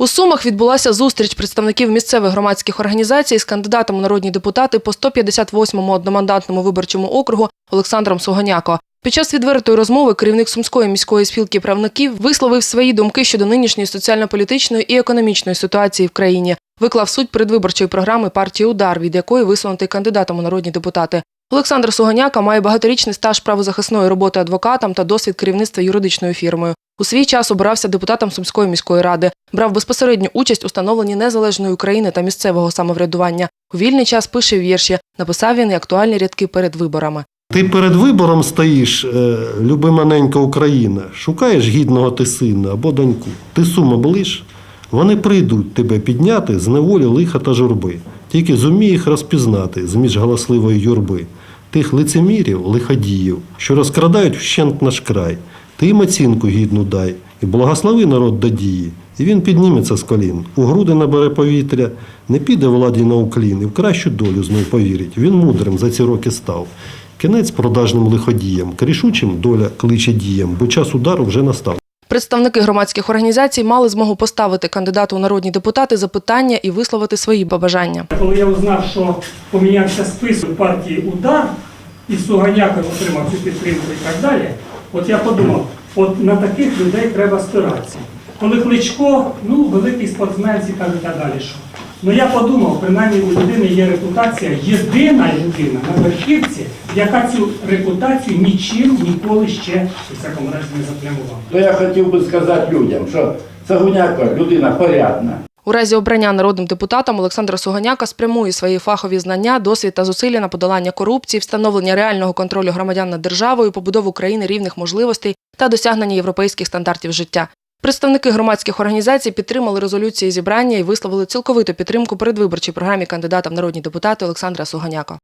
У Сумах відбулася зустріч представників місцевих громадських організацій з кандидатом у народні депутати по 158-му одномандатному виборчому округу Олександром Суганяко. Під час відвертої розмови керівник Сумської міської спілки правників висловив свої думки щодо нинішньої соціально-політичної і економічної ситуації в країні. Виклав суть передвиборчої програми партії Удар, від якої висунутий кандидатом у народні депутати. Олександр Суганяка має багаторічний стаж правозахисної роботи адвокатом та досвід керівництва юридичною фірмою. У свій час обирався депутатом Сумської міської ради, брав безпосередню участь у становленні незалежної України та місцевого самоврядування. У вільний час пише вірші. Написав він і актуальні рядки перед виборами. Ти перед вибором стоїш, е, любиманенька Україна, шукаєш гідного ти сина або доньку. Ти сума ближ, вони прийдуть тебе підняти з неволі лиха та журби. Тільки зумій їх розпізнати зміж галасливої юрби, тих лицемірів, лиходіїв, що розкрадають вщент наш край. Ти їм оцінку гідну дай, і благослови народ до дії. І він підніметься з колін, у груди набере повітря, не піде владі на уклін, і в кращу долю знов повірить. Він мудрим за ці роки став. Кінець продажним лиходіям, крішучим доля кличе діям, бо час удару вже настав. Представники громадських організацій мали змогу поставити кандидату у народні депутати запитання і висловити свої побажання. Коли я узнав, що помінявся список партії Удар і Суганяка отримав цю підтримку і так далі, от я подумав, от на таких людей треба спиратися. Коли Кличко, ну, великий спортсмен, цікавий і так далі. Що? Ну я подумав, принаймні у людини є репутація, єдина людина на верхівці, яка цю репутацію нічим ніколи ще у всякому разі не заплямувала. То я хотів би сказати людям, що Цагуняко людина порядна. У разі обрання народним депутатом Олександра Суганяка спрямує свої фахові знання, досвід та зусилля на подолання корупції, встановлення реального контролю громадян над державою, побудову країни рівних можливостей та досягнення європейських стандартів життя. Представники громадських організацій підтримали резолюції зібрання і висловили цілковиту підтримку передвиборчій програмі кандидата в народні депутати Олександра Суганяка.